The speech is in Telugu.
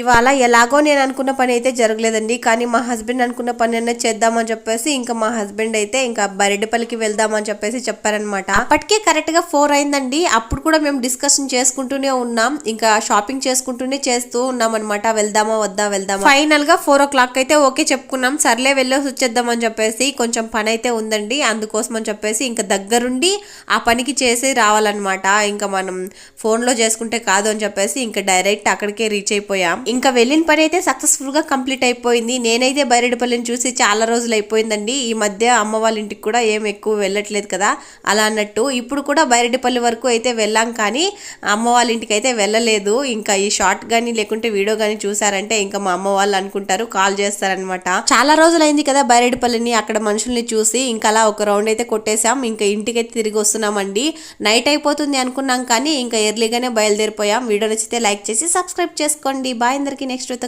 ఇవాళ ఎలాగో నేను అనుకున్న పని అయితే జరగలేదండి. కానీ మా హస్బెండ్ అనుకున్న పని అనేది చేద్దామని చెప్పేసి ఇంకా మా హస్బెండ్ అయితే ఇంకా బరెడ్డిపల్లికి వెళ్దామని చెప్పేసి చెప్పారనమాట అప్పటికే కరెక్ట్గా ఫోర్ అయిందండి. అప్పుడు కూడా మేము డిస్కషన్ చేసుకుంటూనే ఉన్నాం. ఇంకా షాపింగ్ చేసుకుంటూనే చేస్తూ ఉన్నాం అనమాట వెళ్దామా వద్దా వెళ్దామా? ఫైనల్గా ఫోర్ ఓ క్లాక్ అయితే ఓకే చెప్పుకున్నాం. సర్లే వెళ్ళేసి వచ్చేద్దామని చెప్పేసి కొంచెం పని అయితే ఉందండి. అందుకోసం అని చెప్పేసి ఇంకా దగ్గరుండి ఆ పనికి చేసి రావాలన్నమాట. ఇంకా మనం ఫోన్లో చేసుకుంటే కాదు అని చెప్పేసి ఇంకా డైరెక్ట్ అక్కడికే రీచ్ అయిపోయాం. ఇంకా వెళ్ళిన పని అయితే సక్సెస్ఫుల్గా కంప్లీట్ అయిపోయింది. నేనైతే బైరెడ్డిపల్లిని చూసి చాలా రోజులు అయిపోయిందండి. ఈ మధ్య అమ్మ వాళ్ళ ఇంటికి కూడా ఏం ఎక్కువ వెళ్ళట్లేదు కదా అలా అన్నట్టు. ఇప్పుడు కూడా బైరెడ్డిపల్లి వరకు అయితే వెళ్ళాం కానీ అమ్మ వాళ్ళ ఇంటికి అయితే వెళ్ళలేదు. ఇంకా ఈ షార్ట్ కానీ లేకుంటే వీడియో కానీ చూసారంటే ఇంకా మా అమ్మ వాళ్ళు అనుకుంటారు కాల్ చేస్తారనమాట చాలా రోజులైంది కదా బైరెడ్డిపల్లిని అక్కడ మనుషుల్ని చూసి. ఇంకా అలా ఒక రౌండ్ అయితే కొట్టేశాం. ఇంకా ఇంటికైతే తిరిగి వస్తున్నామండి. నైట్ అయిపోతుంది అనుకున్నాం కానీ ఇంకా ఎర్లీగానే బయలుదేరిపోయాం. వీడియో నచ్చితే లైక్ చేసి సబ్స్క్రైబ్ చేసుకోండి. బాయ్ బాయ్ అందరికీ నెక్స్ట్